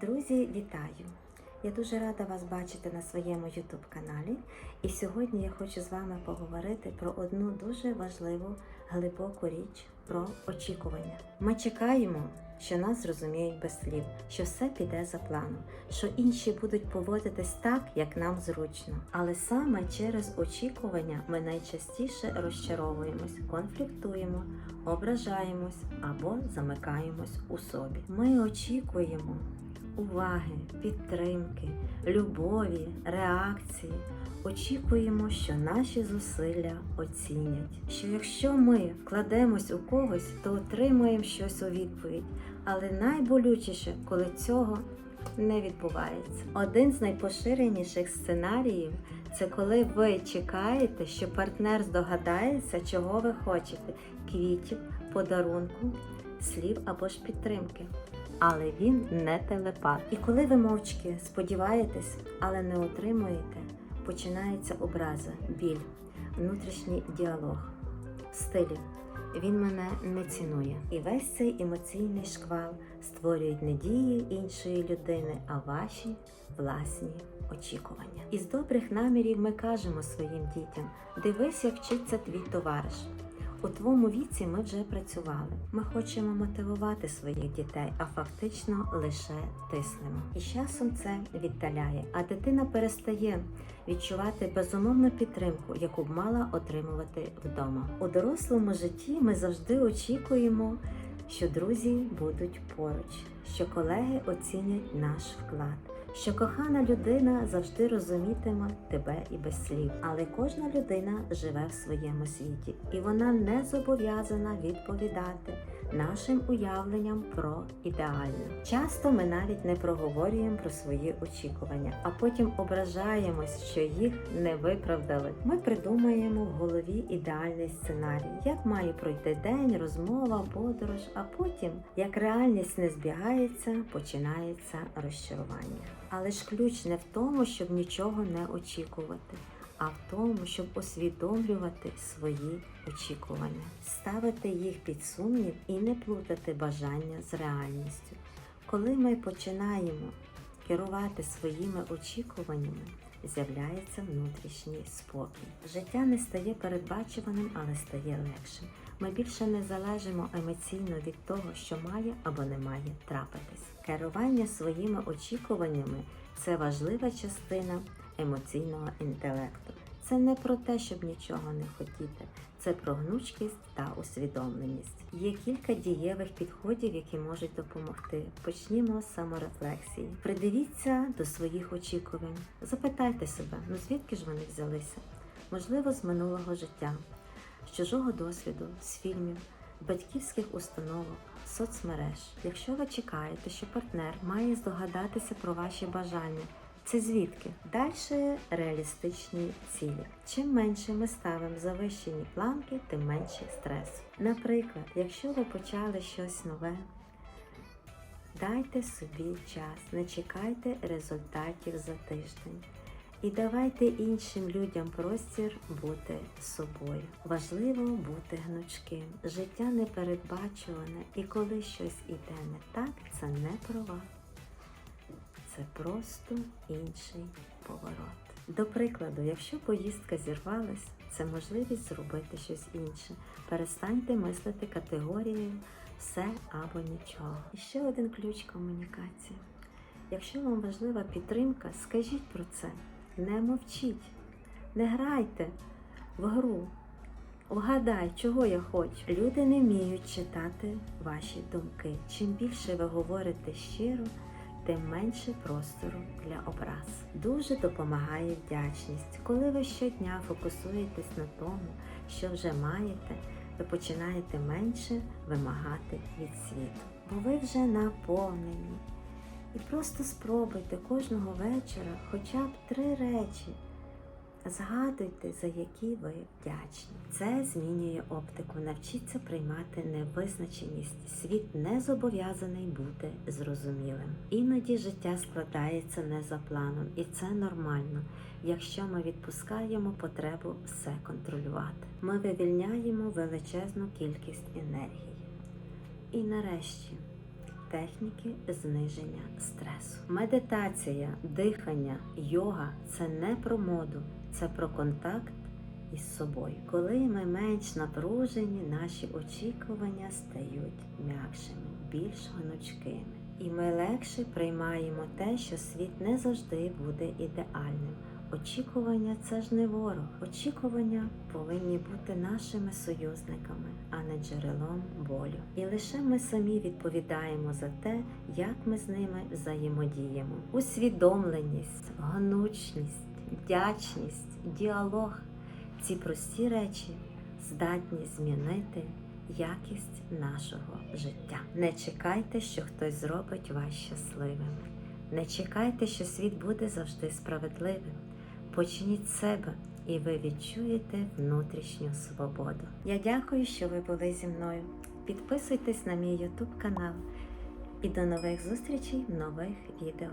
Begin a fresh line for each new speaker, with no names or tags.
Друзі, вітаю! Я дуже рада вас бачити на своєму YouTube каналі. І сьогодні я хочу з вами поговорити про одну дуже важливу глибоку річ про очікування. Ми чекаємо, що нас зрозуміють без слів, що все піде за планом, що інші будуть поводитись так, як нам зручно. Але саме через очікування ми найчастіше розчаровуємось, конфліктуємо, ображаємось або замикаємось у собі. Ми очікуємо уваги, підтримки, любові, реакції. Очікуємо, що наші зусилля оцінять. Що якщо ми вкладемось у когось, то отримаємо щось у відповідь. Але найболючіше, коли цього не відбувається. Один з найпоширеніших сценаріїв це коли ви чекаєте, що партнер здогадається, чого ви хочете: квітів, подарунку, слів або ж підтримки але він не телепат. І коли ви мовчки сподіваєтесь, але не отримуєте, починається образа, біль, внутрішній діалог, в стилі. Він мене не цінує. І весь цей емоційний шквал створюють не дії іншої людини, а ваші власні очікування. Із добрих намірів ми кажемо своїм дітям: дивись, як вчиться твій товариш. У твоєму віці ми вже працювали. Ми хочемо мотивувати своїх дітей, а фактично лише тиснемо. І часом це віддаляє, а дитина перестає відчувати безумовну підтримку, яку б мала отримувати вдома. У дорослому житті ми завжди очікуємо, що друзі будуть поруч, що колеги оцінять наш вклад що кохана людина завжди розумітиме тебе і без слів, але кожна людина живе в своєму світі, і вона не зобов'язана відповідати нашим уявленням про ідеальне. Часто ми навіть не проговорюємо про свої очікування, а потім ображаємось, що їх не виправдали. Ми придумаємо в голові ідеальний сценарій, як має пройти день, розмова, подорож, а потім, як реальність не збігається, починається розчарування. Але ж ключ не в тому, щоб нічого не очікувати, а в тому, щоб усвідомлювати свої очікування, ставити їх під сумнів і не плутати бажання з реальністю. Коли ми починаємо керувати своїми очікуваннями, з'являється внутрішній спокій. Життя не стає передбачуваним, але стає легшим. Ми більше не залежимо емоційно від того, що має або не має трапитись. Керування своїми очікуваннями це важлива частина емоційного інтелекту. Це не про те, щоб нічого не хотіти, це про гнучкість та усвідомленість. Є кілька дієвих підходів, які можуть допомогти. Почнімо з саморефлексії. Придивіться до своїх очікувань. Запитайте себе, ну звідки ж вони взялися? Можливо, з минулого життя, з чужого досвіду, з фільмів, батьківських установок, соцмереж. Якщо ви чекаєте, що партнер має здогадатися про ваші бажання. Це звідки? Далі реалістичні цілі. Чим менше ми ставимо завищені планки, тим менше стресу. Наприклад, якщо ви почали щось нове, дайте собі час, не чекайте результатів за тиждень. І давайте іншим людям простір бути собою. Важливо бути гнучким. Життя непередбачуване, і коли щось іде не так, це не про це просто інший поворот. До прикладу, якщо поїздка зірвалась, це можливість зробити щось інше. Перестаньте мислити категорією все або нічого. І ще один ключ комунікації. Якщо вам важлива підтримка, скажіть про це. Не мовчіть, не грайте в гру. Вгадай, чого я хочу. Люди не вміють читати ваші думки. Чим більше ви говорите щиро, тим менше простору для образ. Дуже допомагає вдячність. Коли ви щодня фокусуєтесь на тому, що вже маєте, ви починаєте менше вимагати від світу. Бо ви вже наповнені. І просто спробуйте кожного вечора хоча б три речі. Згадуйте, за які ви вдячні. Це змінює оптику. Навчіться приймати невизначеність. Світ не зобов'язаний бути зрозумілим. Іноді життя складається не за планом, і це нормально, якщо ми відпускаємо потребу все контролювати. Ми вивільняємо величезну кількість енергії. І нарешті техніки зниження стресу. Медитація, дихання, йога це не про моду, це про контакт із собою. Коли ми менш напружені, наші очікування стають м'якшими, більш гнучкими. І ми легше приймаємо те, що світ не завжди буде ідеальним. Очікування це ж не ворог. Очікування повинні бути нашими союзниками, а не джерелом болю. І лише ми самі відповідаємо за те, як ми з ними взаємодіємо. Усвідомленість, гнучність, вдячність, діалог ці прості речі здатні змінити якість нашого життя. Не чекайте, що хтось зробить вас щасливими. Не чекайте, що світ буде завжди справедливим. Почніть себе, і ви відчуєте внутрішню свободу. Я дякую, що ви були зі мною. Підписуйтесь на мій YouTube канал і до нових зустрічей в нових відео.